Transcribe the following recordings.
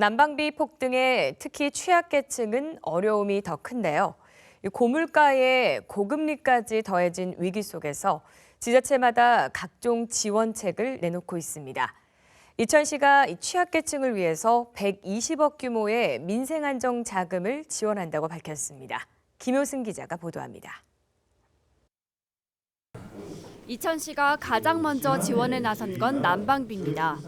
난방비 폭등에 특히 취약계층은 어려움이 더 큰데요. 이 고물가에 고금리까지 더해진 위기 속에서 지자체마다 각종 지원책을 내놓고 있습니다. 이천시가 이 취약계층을 위해서 120억 규모의 민생안정 자금을 지원한다고 밝혔습니다. 김효승 기자가 보도합니다. 이천시가 가장 먼저 지원에 나선 건 난방비입니다.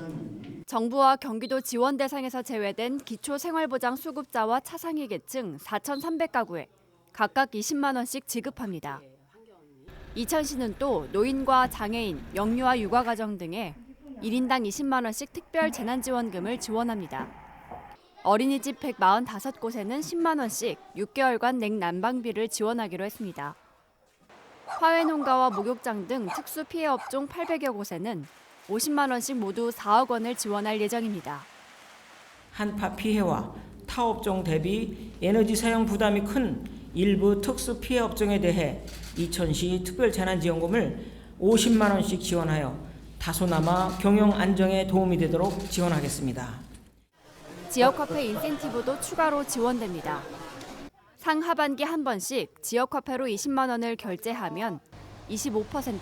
정부와 경기도 지원 대상에서 제외된 기초생활보장 수급자와 차상위 계층 4,300가구에 각각 20만 원씩 지급합니다. 이천시는 또 노인과 장애인, 영유아 육아가정 등에 1인당 20만 원씩 특별 재난지원금을 지원합니다. 어린이집 145곳에는 10만 원씩 6개월간 냉난방비를 지원하기로 했습니다. 화훼 농가와 목욕장 등 특수 피해 업종 800여 곳에는 50만 원씩 모두 4억 원을 지원할 예정입니다. 한파 피해와 타 업종 대비 에너지 사용 부담이 큰 일부 특수 피해 업종에 대해 이천시 특별재난지원금을 50만 원씩 지원하여 다소나마 경영 안정에 도움이 되도록 지원하겠습니다. 지역 화폐 인센티브도 추가로 지원됩니다. 상하반기 한 번씩 지역 화폐로 20만 원을 결제하면 25%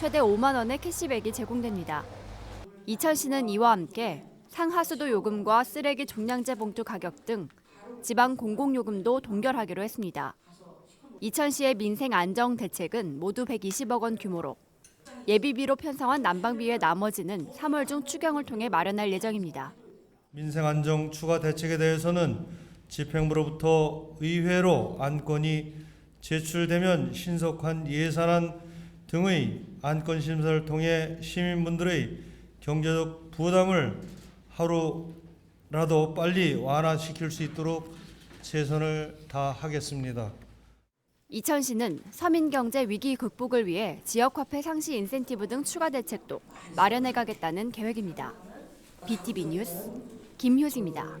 최대 5만 원의 캐시백이 제공됩니다. 이천시는 이와 함께 상하수도 요금과 쓰레기 종량제 봉투 가격 등 지방 공공요금도 동결하기로 했습니다. 이천시의 민생 안정 대책은 모두 120억 원 규모로 예비비로 편성한 난방비의 나머지는 3월 중 추경을 통해 마련할 예정입니다. 민생 안정 추가 대책에 대해서는 집행부로부터 의회로 안건이 제출되면 신속한 예산안 등의 안건 심사를 통해 시민분들의 경제적 부담을 하루라도 빨리 완화시킬 수 있도록 최선을 다하겠습니다. 이천시는 서민 경제 위기 극복을 위해 지역 화폐 상시 인센티브 등 추가 대책도 마련해 가겠다는 계획입니다. BTV 뉴스 김효지입니다.